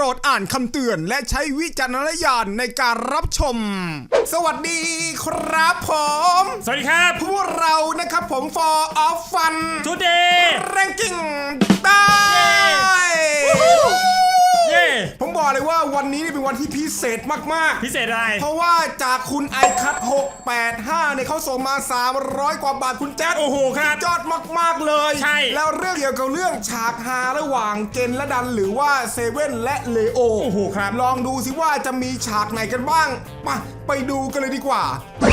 รดอ่านคำเตือน และใช้วิจารณญาณในการรับชม สวัสดีครับผม สวัสดีครับ พวกเรานะครับผม for of fun ทูเดย์ ranking ได้เย้ ผมบอกเลยว่าวันนี้เป็นวันที่พิเศษมากพิเศษอะไร ๆ เพราะว่าจากคุณไอคัท685เนี่ยเขาส่งมา 300 กว่าบาทคุณแจ๊ดโอ้โหครับยอดมาก ๆ เลย ใช่ แล้วเรื่องเกี่ยวกับเรื่องฉากฮาระหว่างเกนและดันหรือว่าเซเว่นและเลโอโอ้โหครับ ลองดูสิว่าจะมีฉากไหนกันบ้างมาไปดูกันเลยดีกว่า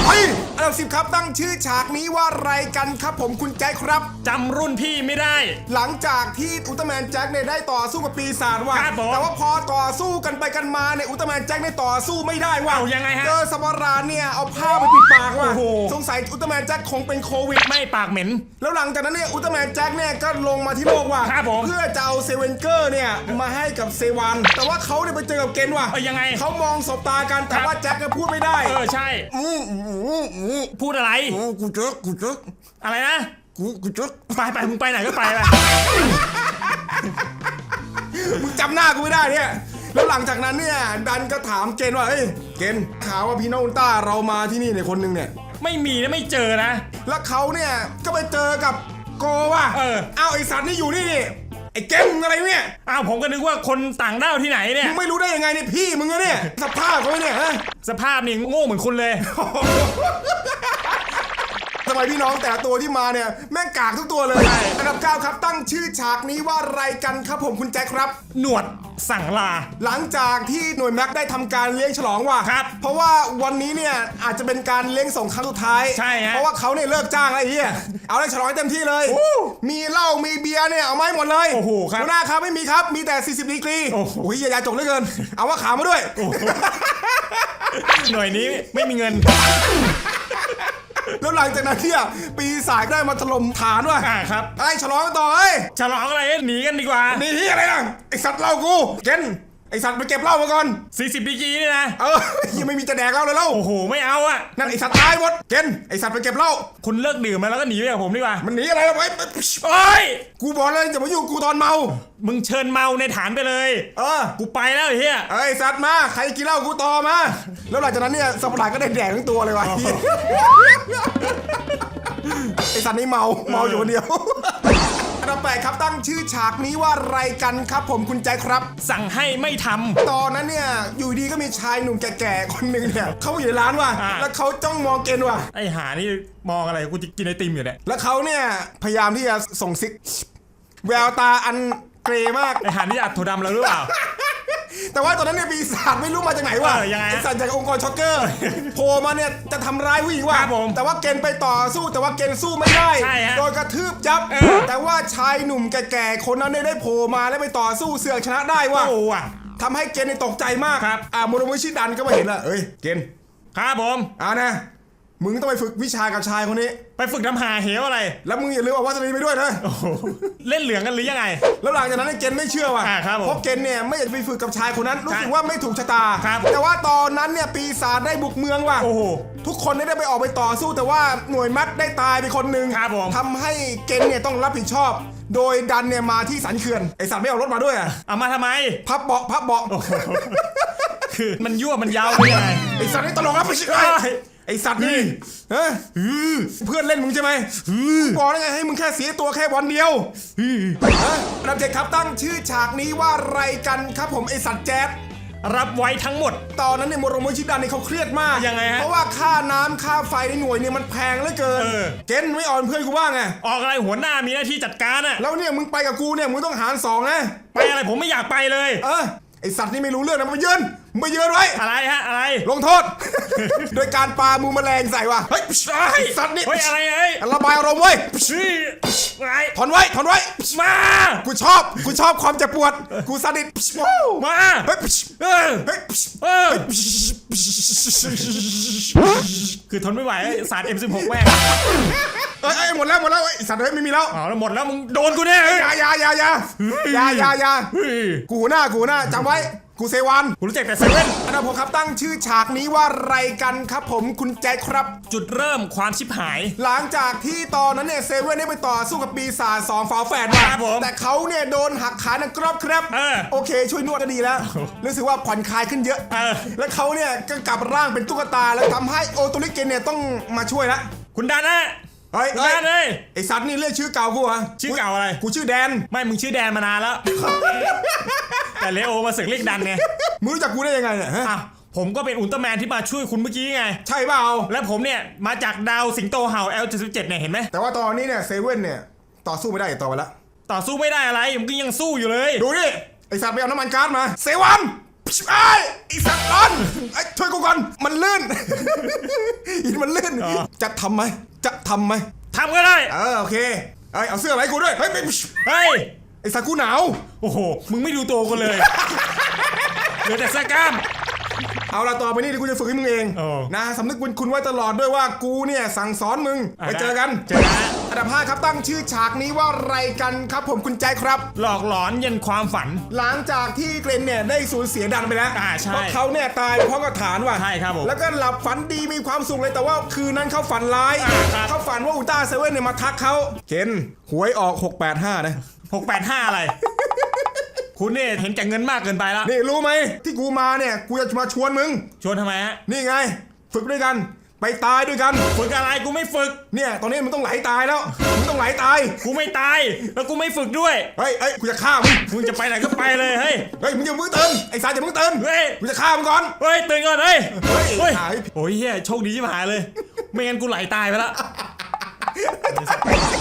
เฮ้ยอันดับสิบครับตั้งชื่อฉากนี้ว่าอะไรกันครับผมคุณแจ็คครับ จำรุ่นพี่ไม่ได้ หลังจากที่อุลตร้าแมนแจ็คเนี่ยได้ต่อสู้กับปีศาจว่ะครับผมแต่ว่าพอต่อสู้กันไปกันมาเนี่ยอุลตร้าแมนแจ็คเนี่ยต่อสู้ไม่ได้ว่ะเอายังไงฮะเจอสมารานเนี่ยเอาผ้าไปปิดปากว่ะโอ้โห สงสัยอุลตร้าแมนแจ็คคงเป็นโควิด ไม่ปากเหม็น แล้วหลังจากนั้นเนี่ยอุลตร้าแมนแจ็คเนี่ยก็ลงมาที่โลกว่ะครับผม เพื่อจะเอาเซเวนเกอร์เนี่ยมาให้กับเซวัน แต่ว่าเขาเนี่ยไปเจอกับเกนว่ะเอ้ยยังไง เขามองสบตากันแต่ครับว่าแจ็คก็พูดไม่ได้ เออใช่ อืออืออืออือพูดอะไรอือกูเจ๊กกูเจ๊กอะไรนะกูกูเจ๊กไปไปมึงไปไหนก็ไปไปมึงจำหน้ากูไม่ได้เนี่ยแล้วหลังจากนั้นเนี่ยดันก็ถามเกนว่าเอ้ยเกนข่าวว่าพี่น้องอุลตร้าเรามาที่นี่เนี่ยคนหนึ่งเนี่ย ไม่มีนะไม่เจอนะ แล้วเขาเนี่ยก็ไปเจอกับโกว่ะเออเอาไอสัตว์นี่อยู่นี่นี่ ไอ้เกนมึงอะไรเนี่ยอ้าวผมก็นึกว่าคนต่างด้าวที่ไหนเนี่ย มึงไม่รู้ได้ยังไงเนี่ยพี่มึงอะเนี่ยสภาพเขาเนี่ยฮะ สภาพนี่โง่เหมือนคุณเลย ทำไมพี่น้องแต่ละตัวที่มาเนี่ยแม่งกากทุกตัวเลยใช่อันดับเก้าครับตั้งชื่อฉากนี้ว่าอะไรกันครับผมคุณแจ็คครับ หนวดสั่งลา หลังจากที่หน่วยแม็กได้ทำการเลี้ยงฉลองว่ะครับเพราะว่าวันนี้เนี่ยอาจจะเป็นการเลี้ยงส่งครั้งสุดท้าย ใช่ฮะเพราะว่าเขาเนี่ยเลิกจ้างแล้วไอ้เหี้ยเอาเลยฉลองให้เต็มที่เลยโอ้มีเหล้ามีเบียร์เนี่ยเอามาให้หมดเลยโอ้โหครับหัวหน้าครับไม่มีครับมีแต่ 40ดีกรีโอ้โหโอ้ยอย่าจกเหลือเกิน เอาว่าขาวมาด้วย หน่วยนี้ไม่มีเงิน แล้วหลังจากนั้นเนี่ยปีศาจได้มาถล่มฐานว่ะอ่าครับ ไอ้ฉลองกันต่อเอ้ยฉลองอะไรหนีกันดีกว่า นี่ที่อะไรนะไอสัตว์เหล้ากู เกน ไอสัตว์ไปเก็บเหล้ามาก่อน 40ดีกรีนี่นะ เออยังไม่มีจะแดกเหล้าเลยเหล้าโอ้โห ไม่เอาอะนั่นไอสัตว์ตายหมดเกนไอสัตว์ไปเก็บเหล้าคุณเลิกดื่มมาแล้วก็หนีไปกับผมดีกว่า มันหนีอะไรแล้วไปไปโอ้ยกูบอกเลยอย่ามายุ่งกูตอนเมา มึงเชิญเมาในฐานไปเลย เออ กูไปแล้วไอ้เฮียไอสัตว์มาใครกินเหล้ากูต่อมา แล้วหลังจากนั้นเนี่ยสัปดาห์ก็ได้แดกทั้งตัวเลยว่ะไอสัตว์นี่เมาเมาอยู่คนเดียว อันดับแปดครับตั้งชื่อฉากนี้ว่าอะไรกันครับผมคุณใจครับ สั่งให้ไม่ทำ ตอนนั้นเนี่ยอยู่ดีก็มีชายหนุ่มแก่ๆคนหนึ่งเนี่ยเขาอยู่ในร้านว่ะอ่า แล้วเขาจ้องมองเกณฑ์ว่ะ ไอ้หานี่มองอะไรกูจะกินไอติมอยู่เนี่ย แล้วเขาเนี่ยพยายามที่จะส่งซิก แววตาอันเกรมาก ไอ้หานี่อัดถั่วดำแล้วหรือเปล่า แต่ว่าตอนนั้นเนี่ยปีศาจไม่รู้มาจากไหนว่ะเออยังไงฮะไอ้สัตว์จากองค์กรช็อกเกอร์โผล่มาเนี่ยจะทำร้ายผู้หญิงว่ะครับผมแต่ว่าเกณฑ์ไปต่อสู้แต่ว่าเกณฑ์สู้ไม่ได้ใช่ฮะโดนกระทืบยับ เออ แต่ว่าชายหนุ่มแก่ๆคนนั้นเนี่ยได้โผล่มาแล้วไปต่อสู้เสือกชนะได้ว่ะ โอ้ว่ะ ทำให้เกณฑ์เนี่ยตกใจมากครับ อ่าโมโรมุชิดันก็มาเห็นละเอ้ย เกณฑ์ครับผม เอานะ มึงต้องไปฝึกวิชากับชายคนนี้ ไปฝึกทำหาเหวอะไร แล้วมึงอย่าลืมเอาวัสลีไปด้วยนะ โอ้โหเล่นเหลืองกันหรือยังไง แล้วหลังจากนั้นไอ้เกณฑ์ไม่เชื่อว่ะอ่าครับผมเพราะเกณฑ์เนี่ยไม่อยากจะไปฝึกกับชายคนนั้นรู้สึกครับว่าไม่ถูกชะตา ครับ แต่ว่าตอนนั้นเนี่ยปีศาจได้บุกเมืองว่ะ โอ้โห ทุกคนได้ไปออกไปต่อสู้ แต่ว่าหน่วยมัดได้ตายไปคนหนึ่งครับผมทำให้เกณฑ์เนี่ยต้องรับผิดชอบ โดยดันเนี่ยมาที่สันเขื่อนไอสัตว์ไม่เอารถมาด้วยอะเอามาทำไม พับเบาะพับเบาะคือมันยั่วมันยาวไปยังไงไอสัตว์นี่ตลกครับไม่ใช่เอ้ย ไอสัตว์นี่เฮ้ยเพื่อนเล่นมึงใช่ไหมบอกได้ไงให้มึงแค่เสียตัวแค่วันเดียวฮะอันดับเจ็ดครับตั้งชื่อฉากนี้ว่าอะไรกันครับผมไอสัตว์แจ๊ดรับไว้ทั้งหมด ตอนนั้นเนี่ยโมโรโมชิดันเนี่ยเขาเครียดมากยังไงฮะเพราะว่าค่าน้ำค่าไฟในหน่วยเนี่ยมันแพงเหลือเกินเออเกณฑ์ไม่อ่อนเพื่อนกูบ้างไงออกอะไรหัวหน้ามีหน้าที่จัดการอะแล้วเนี่ยมึงไปกับกูเนี่ยมึงต้องหารสองนะไปอะไรผมไม่อยากไปเลย เออไอสัตว์นี่ไม่รู้เรื่องนะมึงไปยืน มึงไปยืนไว้ อะไรฮะอะไรลงโทษ โดยการปามูแมลงใส่ว่ะเฮ้ยไอสัตว์นี่เฮ้ยอะไรเอ้ยระบายอารมณ์เว้ยชี้อะไรถอนไว้ถอนไว้มากูชอบกูชอบความเจ็บปวด กูซาดิสมาเฮ้ยเออเฮ้ยเออคือทนไม่ไหวสาด M16 แม่งเอ้ยเอ้ยหมดแล้วหมดแล้วเอ้ยไอ้สัตว์เฮ้ยไม่มีแล้วอ๋อแล้วหมดแล้วมึงโดนกูแน่เฮ้ยอย่าอย่าอย่าอย่าอย่าอย่าอย่าเฮ้ยกูหัวหน้ากูหัวหน้าจำไว้ กูเซวันกูรู้จักแต่เซเว่นอันดับผมครับตั้งชื่อฉากนี้ว่าอะไรกันครับผมคุณแจ็คครับ จุดเริ่มความชิบหาย หลังจากที่ตอนนั้นเนี่ยเซเว่นได้ไปต่อสู้กับปีศาจสองฝาแฝดมาครับผมแต่เขาเนี่ยโดนหักขานังกรอบครับเออโอเคช่วยนวดก็ดีแล้ว รู้สึกว่าผ่อนคลายขึ้นเยอะเออ แล้วเขาเนี่ยก็กลับร่างเป็นตุ๊กตาแล้วทำให้โอโตริเกนเนี่ยต้องมาช่วยละคุณดานะ เฮ้ยคุณเฮ้ยดานเลยไอสัตว์นี่เรียกชื่อเก่ากูเหรอชื่อเก่าอะไร กูชื่อแดน ไม่มึงชื่อแดนมานานแล้ว แต่เลโอมาสึกเรียกดันไงมึงรู้จักกูได้ยังไงเนี่ยฮะอ้าวผมก็เป็นอุลตร้าแมนที่มาช่วยคุณเมื่อกี้ไง ใช่เปล่าและผมเนี่ยมาจากดาวสิงโตเห่า L77 เนี่ยเห็นไหมแต่ว่าตอนนี้เนี่ยเซเว่นเนี่ยต่อสู้ไม่ได้อีกต่อไปละต่อสู้ไม่ได้อะไรผมก็ยังสู้อยู่เลยดูดิไอสัตว์ไปเอาน้ำมันก๊าซมาเซวันไอ้ยไอสัตว์ร้อนไอ้ยช่วยกูก่อนมันลื่น อินมันลื่นอ๋อจะทำไหม จะทำไหมทำก็ได้ เออโอเคเอ้ยเอาเสื้อมาให้กูด้วยเฮ้ยไม่เฮ้ย ไอสัตว์กูหนาว โอ้โห มึงไม่ดูตัวกูเลย เหลือแต่เสื้อกล้าม เอาละต่อไปนี่เดี๋ยวกูจะฝึกให้มึงเองโอ้นะสำนึกบุญคุณไว้ตลอดด้วยว่ากูเนี่ยสั่งสอนมึงไปเจอกันเจอกัน อันดับห้าครับตั้งชื่อฉากนี้ว่าอะไรกันครับผมคุณใจครับ หลอกหลอนเย็นความฝัน หลังจากที่เกรนเนี่ยได้สูญเสียดันไปแล้วอ่าใช่เพราะเขาเนี่ยตายเพราะกระฐานว่ะใช่ครับผมแล้วก็หลับฝันดีมีความสุขเลยแต่ว่าคืนนั้นเขาฝันร้ายอ่าครับ เขาฝันว่าอุลตร้าเซเว่นเนี่ยมาทักเขาเกนหวยออก 685 นะ 685 อะไร คุณเนี่ยเห็นแก่เงินมากเกินไปแล้วนี่รู้ไหมที่กูมาเนี่ยกูจะมาชวนมึง ชวนทำไมฮะนี่ไง ฝึกด้วยกัน ไปตายด้วยกันฝึกอะไรกูไม่ฝึก เนี่ยตอนนี้มึงต้องไหลตายแล้วมึงต้องไหลตายกูไม่ตาย แล้วกูไม่ฝึกด้วยเฮ้ยเฮ้ยกูจะฆ่ามึงมึงจะไปไหนก็ไปเลยเฮ้ยเฮ้ยมึงอย่ามึงตื่นไอ้สายอย่ามึงตื่นเฮ้ยกูจะฆ่ามึงก่อน เฮ้ยตื่นก่อนเฮ้ยเฮ้ยหาย โอ้ยเฮียโชคดีที่หายเลย ไม่งั้นกูไหลตายไปละ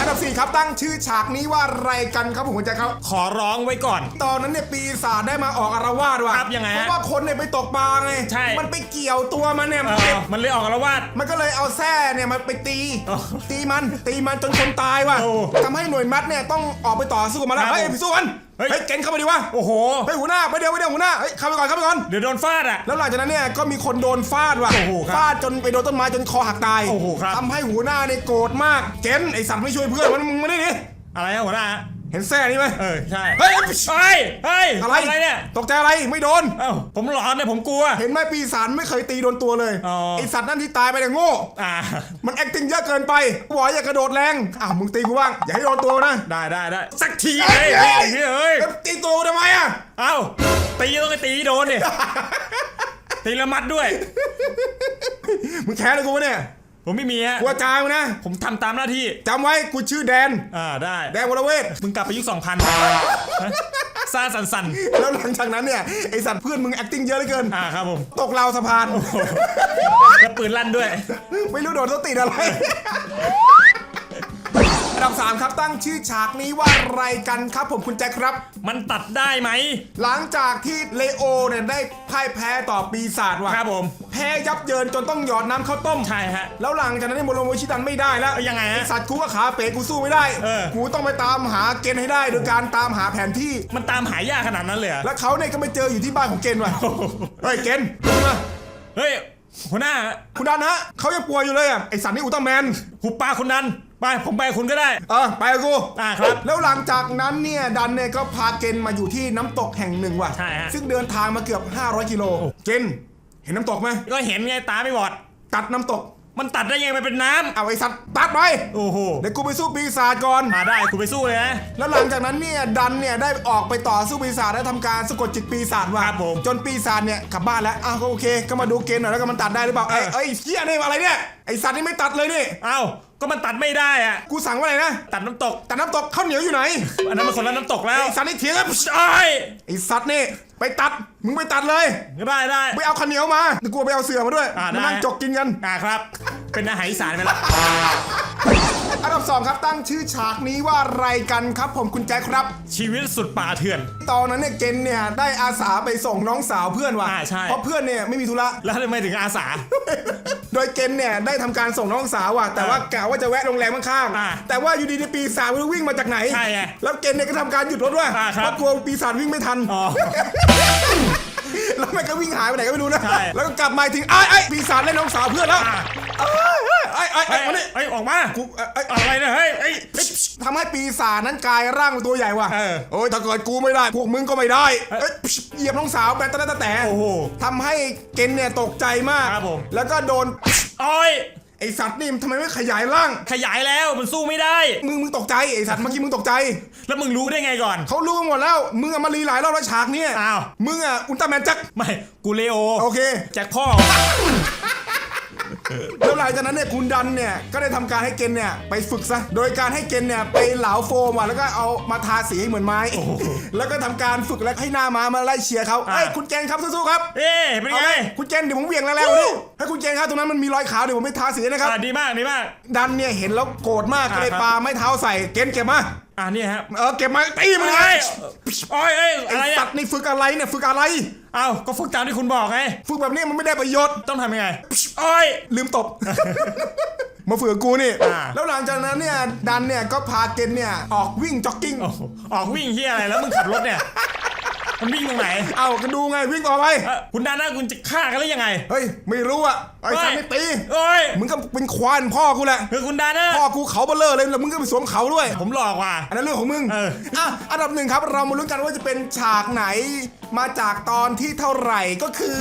อันดับสี่ครับตั้งชื่อฉากนี้ว่าอะไรกันครับผมคุณแจ็คครับ ขอร้องไว้ก่อน ตอนนั้นเนี่ยปีศาจได้มาออกอารวาสว่ะครับยังไงฮะเพราะว่าคนเนี่ยไปตกปลาไงใช่ มันไปเกี่ยวตัวมันเนี่ย เอมันเจ็บอมันเลยออกอาละวาด มันก็เลยเอาแส้เนี่ยมาไปตี อ๋อตีมันตีมันจนคนตายว่ะโอ้ทำให้หน่วยมัดเนี่ยต้องออกไปต่อสู้กับมันแล้วครับเฮ้ยผม ไปสู้กัน เฮ้ย เฮ้ยเก่งเข้าไปดิวะโอ้โห เฮ้ยหัวหน้าไปเดียวไปเดียวหัวหน้าเฮ้ยเข้าไปก่อนเข้าไปก่อน เดี๋ยวโดนฟาดอะ แล้วหลังจากนั้นเนี่ยก็มีคนโดนฟาดว่ะโอ้โหครับฟาดจนไปโดนต้นไม้จนคอหักตายโอ้โหครับ ทำให้หัวหน้าเนี่ยโกรธมากเกนไอสัตว์ไม่ช่วยเพื่อนมันมึงมาดิดิอะไรนะหัวหน้า เห็นแส้นี่ไหมเออใช่เฮ้ยเฮ้ยเฮ้ยอะไรอะไรเนี่ยตกใจอะไรไม่โดนเอ้าผมหลอนเนี่ยผมกลัว เห็นไหมปีศาจไม่เคยตีโดนตัวเลยอ๋อ ไอสัตว์นั่นที่ตายไปเนี่ยโง่อ่า มัน acting เยอะเกินไปกูบอกอย่ากระโดดแรงอ้าวมึงตีกูบ้างอย่าให้โดนตัวนะได้ได้ได้สักทีเลยเฮ้ยเฮ้ยแล้วตีตัวกูทำไมอะเอ้าตีต้องไปตีให้โดนดิตีละมัดด้วย มึงแค้นเลยกูวะเนี่ย ผมไม่มีฮะกูอาจารย์มึงนะ ผมทำตามหน้าที่ จำไว้กูชื่อแดน อ่าได้ แดนวรเวท มึงกลับไปยุคสองพันซาสันสันแล้วหลังจากนั้นเนี่ย ไอสัตว์เพื่อนมึง acting เยอะเหลือเกิน อ่าครับผม ตกราวสะพาน แล้วปืนลั่นด้วย ไม่รู้โดนต้นติดอะไร อันดับสามครับตั้งชื่อฉากนี้ว่าอะไรกันครับ ผมคุณแจ็คครับ มันตัดได้ไหม หลังจากที่เลโอเนี่ยได้พ่ายแพ้ต่อปีศาจว่ะครับผม แพ้ยับเยินจนต้องหยอดน้ำข้าวต้ม ใช่ฮะ แล้วหลังจากนั้นเนี่ยโมโรโมชิดันไม่ได้แล้วเอ้ยยังไงฮะไอ้สัตว์กูก็ขาเป๋กูสู้ไม่ได้เออ กูต้องไปตามหาเกณฑ์ให้ได้โดยการตามหาแผนที่ มันตามหายากขนาดนั้นเลยเหรอแล้วเขาเนี่ยก็ไปเจออยู่ที่บ้านของเกณฑ์ว่ะเฮ้ยเกณฑ์ลงมา เฮ้ย หัวหน้าคุณดันฮะเขายังป่วยอยู่เลยอะไอสัตว์นี่อุลตร้าแมน หุบปากคุณนัน ไปผมไปกับคุณก็ได้ เออไปกับกูอ่าครับแล้วหลังจากนั้นเนี่ยดันเนี่ยก็พาเกณฑ์มาอยู่ที่น้ำตกแห่งหนึ่งว่ะ ใช่ฮะ ซึ่งเดินทางมาเกือบ 500 กิโล เกณฑ์เห็นน้ำตกไหมก็เห็นไงตาไม่บอด ตัดน้ำตก มันตัดได้ยังไงมันเป็นน้ำเอาไอสัตว์ตัดไปโอ้โหเดี๋ยวกูไปสู้ปีศาจก่อน มาได้คุณไปสู้เลยนะ แล้วหลังจากนั้นเนี่ยดันเนี่ยได้ออกไปต่อสู้ปีศาจและทำการสะกดจิตปีศาจว่ะครับผมจนปีศาจเนี่ยกลับบ้านแล้วอ้าวก็โอเค ก็มาดูเกณฑ์หน่อยแล้วกันมันตัดได้หรือเปล่าเอไอ้อไอ้เหี้ยนี่อะไรเนี่ยไอ้สัตว์นี่ไม่ตัดเลยนี่เอ้าก็มันตัดไม่ได้อะกูสั่งว่าอะไรนะตัดน้ำตก ตัดน้ำตกข้าวเหนียวอยู่ไหนอันนั้นมันคนละน้ำตกแล้วไอ้สัตว์นี่เถียงกันใช่ไอ้สัตว์นี่ ไปตัด มึงไปตัดเลย ได้ได้ ไปเอาข้าวเหนียวมาเดี๋ยวกูไปเอาเสือมาด้วยอ่าได้ มานั่งจกกินกัน อ่าครับ เป็นอาหารอีสานไปแล้ว อันดับสองครับตั้งชื่อฉากนี้ว่าอะไรกันครับ ผมคุณแจ็คครับ ชีวิตสุดป่าเถื่อน ตอนนั้นเนี่ยเกณฑ์เนี่ยได้อาสาไปส่งน้องสาวเพื่อนว่ะอ่าใช่ เพราะเพื่อนเนี่ยไม่มีธุระ แล้วทำไมถึงอาสา โดยเกณฑ์เนี่ยได้ทำการส่งน้องสาวว่ะแต่ว่ากะว่าจะแวะโรงแรมข้างอ่าๆแต่ว่าอยู่ดีๆปีศาจมันวิ่งมาจากไหน ใช่ไงแล้วเกณฑ์เนี่ยก็ทำการหยุดรถว่ะอ่าครับเพราะกลัวปีศาจวิ่งไม่ทัน อ๋อแล้วมันก็วิ่งหายไปไหนก็ไม่รู้นะ ใช่แล้วก็กลับมาอีกทีไอ้ไอ้ายปีศาจเล่นน้องสาวเพื่อนแล้ว อ่า ไอ้ไอ้เฮ้ไอ้ยมานี่เฮ้ยออกมากูเอ้ยเอ้ยอะไรเนี่ยเฮ้ยเฮ้ยเอ้ย ทำให้ปีศาจนั้นกลายร่างเป็นตัวใหญ่ว่ะเออโอ้ยถ้าเกิดกูไม่ได้ พวกมึงก็ไม่ได้เอ้ยเหยียบน้องสาวแบนตะตะแต่โอ้โหทำให้เกนเนี่ยตกใจมาก ครับผม แล้วก็โดนโอ้ยไอสัตว์นี่มันทำไมไม่ขยายร่าง ขยายแล้วมันสู้ไม่ได้ มึงมึงตกใจไอสัตว์เมื่อกี้มึงตกใจ แล้วมึงรู้ได้ไงก่อน เขารู้หมดแล้ว มึงอะมารีหลายรอบแล้วฉากเนี้ยอ้าว มึงอะอุลตร้าแมนจักรไม่กูเลโอโอเค แจ็คพ่อ แล้วหลังจากนั้นเนี่ยคุณดันเนี่ยก็ได้ทำการให้เกนเนี่ยไปฝึกซะโดยการให้เกนเนี่ยไปเหลาโฟมอะแล้วก็เอามาทาสีให้เหมือนไม้ แล้วก็ทำการฝึกแล้วให้หน้าม้ามาไล่เชียร์เขาอ่าเอ้ยคุณเกนครับสู้ๆครับเอ๊ะเป็นเอาไงเลยคุณเกนเดี๋ยวผมเหวี่ยงแรงๆกว่านี้ให้คุณเกนครับตรงนั้นมันมีรอยขาวเดี๋ยวผมไม่ทาสีนะครับอ่าดีมากดีมาก ดันเนี่ยเห็นแล้วโกรธมากก็เลยอ่าครับปาไม้เท้าใส่เกนเก็บมา อ่านี่ฮะเออเก็บมาตีมึงไงโอ้ยเอ้ยไอ้อะไรสัอะตว์นี่ฝึกอะไรเนี่ยฝึกอะไร เอ้าก็ฝึกตามที่คุณบอกไง ฝึกแบบนี้มันไม่ได้ประโยชน์ ต้องทำยังไงโอ้ย ลืมตบ มาฝึกกับกูนี่ อ่า แล้วหลังจากนั้นเนี่ยดันเนี่ยก็พาเกนเนี่ยออกวิ่งจ็อกกิ้ง โอ้โหออกวิ่งเฮียอะไรแล้วมึงขับรถเนี่ย มันวิ่งตรงไหน เอาก็ดูไงวิ่งต่อไป เอ้อคุณดาน่าคุณจะฆ่ากันหรือยังไง เฮ้ย ไม่รู้อะไอ้สัตว์ไม่ตีโอ้ยมึงก็เป็นควานพ่อกูแหละ คือคุณดาน่าพ่อกูเขาเบลเลอร์เลยแล้วมึงก็ไปสวมเขาด้วย ผมหลอกว่ะ อันนั้นเรื่องของมึงเออ อะอันดับหนึ่งครับเรามาลุ้นกันว่าจะเป็นฉากไหน มาจากตอนที่เท่าไหร่ก็คือ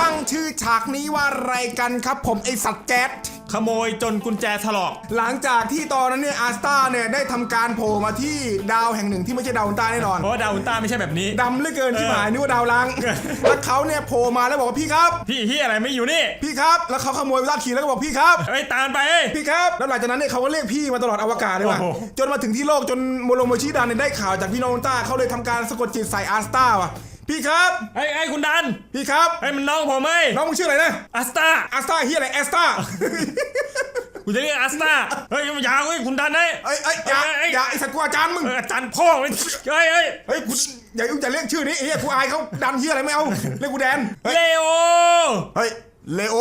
ตั้งชื่อฉากนี้ว่าอะไรกันครับ ผมไอสัตว์แก๊ส ขโมยจนกุญแจถลอก หลังจากที่ตอนนั้นเนี่ยอาร์สตาเนี่ยได้ทำการโผล่มาที่ดาวแห่งหนึ่งที่ไม่ใช่ดาวอุลตร้าแน่นอนเพราะว่าดาวอุลตร้าไม่ใช่แบบนี้ ดำเหลือเกินที่หมายเออนึกว่าดาวล้างแล้วเขาเนี่ยโผล่มาแล้วบอกว่าพี่ครับ พี่เฮียอะไรไม่อยู่นี่พี่ครับ แล้วเขาขโมยลากขี่แล้วก็บอกพี่ครับ เอ้ยตามไปเอ้ย พี่ครับ แล้วหลังจากนั้นเนี่ยเขาก็เรียกพี่มาตลอดอวกาศเลยว่ะ โอ้โห จนมาถึงที่โลกจนโมโรโมชิดันเนี่ยได้ข่าวจากพี่น้องอุลตร้าเขาเลยทำการสะกดจิตใส่อาร์สตาว่ะ พี่ครับเฮ้ยไอ้ยคุณดันพี่ครับเฮ้ยมันน้องผมเอ้ยน้องมึงชื่ออะไรนะอัสตาอาร์สตาเฮียอะไรแอสตากูจะเรียกอัสตาเฮ้ยอย่าเฮ้ยคุณดันเอ้ยเอ้ยเอ้ยอย่าเอ้ยอย่าไอสัตว์กูอาจารย์มึงเอออาจารย์พ่อเว้ยเฮ้ยเฮ้ยเฮ้ยกูอย่าอย่าเรียกชื่อนี้ไอ้เฮียกูอายเขาดันเฮียอะไรไม่เอาเรียกกูแดนเฮ้ยเลโอเฮ้ยเลโอ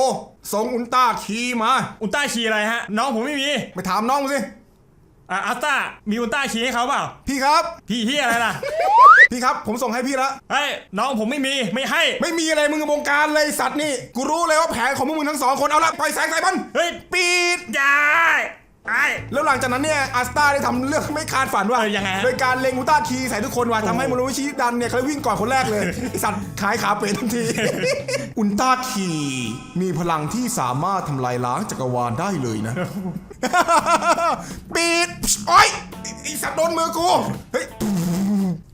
ส่งอุลตร้าขี่มา อุลตร้าขี่อะไรฮะ น้องผมไม่มีไปถามน้องมึงสิ อะอัสตามีอุลตร้าขี่ให้เขาเปล่า พี่ครับ พี่เฮียอะไรล่ะ พี่ครับ ผมส่งให้พี่แล้วเฮ้ยน้องผมไม่มีไม่ให้ ไม่มีอะไรมึงกับวงการเลยสัตว์นี่ กูรู้เลยว่าแผนของพวกมึงทั้งสองคนเอาละปล่อยแสงใส่มัน เฮ้ย ปีดอย่าไอ้ แล้วหลังจากนั้นเนี่ยอาสตาได้ทำเรื่องไม่คาดฝันว่าเออยังไงฮะ โดยการเล็งอุลตร้าคีย์ใส่ทุกคนว่ะทำให้มโนวิชิดันเนี่ยเขาวิ่งก่อนคนแรกเลย ไอสัตว์ขายขาเป๋ทันที อุลตร้าคีย์มีพลังที่สามารถทำลายล้างจักรวาลได้เลยนะ ปีดโอ้ยไอ้ไอสัตว์โดนมือกู เฮ้ย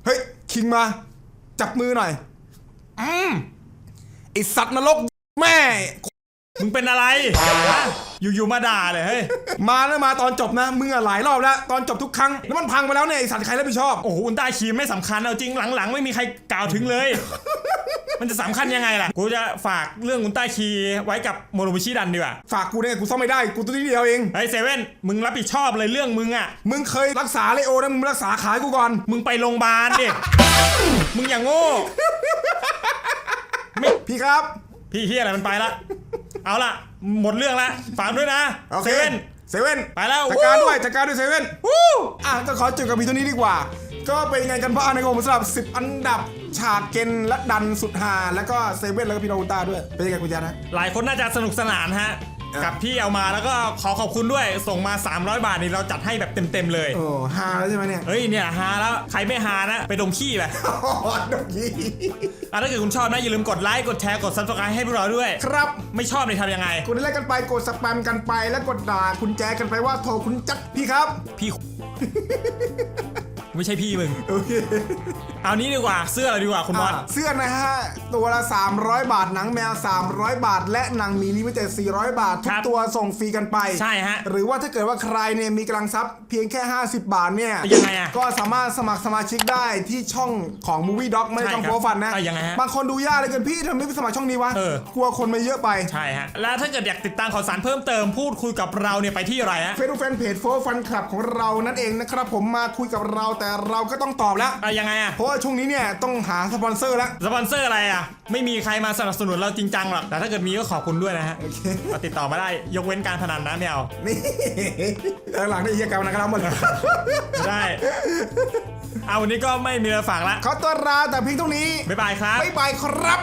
เฮ้ย คิงมา จับมือหน่อย อืมไอสัตว์นรกแม่ มึงเป็นอะไรฮะอยู่ๆมาด่าเลยเฮ้ย มาแล้วมาตอนจบนะมึงอะหลายรอบแล้ว ตอนจบทุกครั้งแล้วมันพังไปแล้วเนี่ยไอสัตว์ใครรับผิดชอบ โอ้โหอุลตร้าขี่ไม่สำคัญเอาจริงหลังๆ ไม่มีใครกล่าวถึงเลย มันจะสำคัญยังไงล่ะ กูจะฝากเรื่องอุลตร้าคีไว้กับโมโนบุชิดันดีกว่าฝากกูเนี่ยกูซ่อมไม่ได้กูตัวนี้เดียวเองเฮ้ยเซเว่นมึงรับผิดชอบเลยเรื่องมึงอะ มึงเคยรักษาเลโอนะมึงรักษาขายกูก่อน มึงไปโรงพยาบาลดิ มึงอย่างโง่ พี่ครับ พี่เฮียอะไรมันไปละ เอาละหมดเรื่องละฝากด้วยนะโอเค เซเว่นเซเว่นไปแล้วจัดการวู้ด้วยจัดการด้วยเซเว่น วู้ อะก็ขอจบกับพีตัวนี้ดีกว่า ก็เป็นไงกันบ้างนะครับผมสำหรับ 10 อันดับ ฉากเกนและดันสุดฮาแล้วก็เซเว่นแล้วก็พี่โนอุลตร้าด้วย เป็นยังไงคุณยานะ หลายคนน่าจะสนุกสนานฮะอะ กับที่เอามาแล้วก็ขอขอบคุณด้วยส่งมา 300 บาทนี่เราจัดให้แบบเต็มๆเลยโอ้ฮาแล้วใช่ไหมเนี่ยเฮ้ยเนี่ยฮาแล้วใครไม่ฮานะ ไปดมขี้ไปโอ้โหดอกยี่อะถ้าเกิดคุณชอบนะอย่าลืมกดไลค์กดแชร์กด subscribe ให้พวกเราด้วย ครับไม่ชอบนี่ทำยังไงกดไลค์กันไปกดสแปมกันไปแล้วกดด่าคุณแจกันไปว่าโทรคุณจัดพี่ครับ พี่ ไม่ใช่พี่มึงโอ เคเอานี้ดีกว่าเสื้อเราดีกว่าคุณบอสอะเสื้อนะฮะ ตัวละ 300 บาทหนังแมว 300 บาท และหนังหมีลิมิเต็ด400 บาท ทุคกรับตัวส่งฟรีกันไป ใช่ฮะ หรือว่าถ้าเกิดว่าใครเนี่ยมีกำลังทรัพย์เพียงแค่ 50 บาทเนี่ยยังไงอะก็สามารถสมัครสมาชิกได้ที่ช่องของ Movie Doc ไม่ได้ใช่ต้องครับโพฟันนะอะยังไงฮะบางคนดูยากเลยเกินพี่ทำไมไม่ไปสมัครช่องนี้วะเออกลัวคนมาเยอะไปใช่ฮะแล้วถ้าเกิดอยากติดตามข่าวสารเพิ่มเติมพูดคุยกับเราเนี่ยไปที่อะไรฮะเฟซบุ๊กแฟนเพจโฟฟันคลับของเรานั่นเองนะครับผมมาคุยกับเราแต่เราก็ต้องตอบแล้วอะยังไงอะเพราะว่าช่วงนี้เนี่ยต้องหาสปอนเซอร์แล้วสปอนเซอร์อะไรอะ ไม่มีใครมาสนับสนุนเราจริงจังหรอกแต่ถ้าเกิดมีก็ขอบคุณด้วยนะฮะมาติดต่อมาได้ยกเว้นการพนันนะไม่เอานี่หลังๆนี่เฮียกรรมนะครับหมดเลยไม่ได้เอาวันนี้ก็ไม่มีอะไรฝากละขอตัวลาแต่เพียงเท่านี้บ๊ายบายครับ บ๊ายบายครับ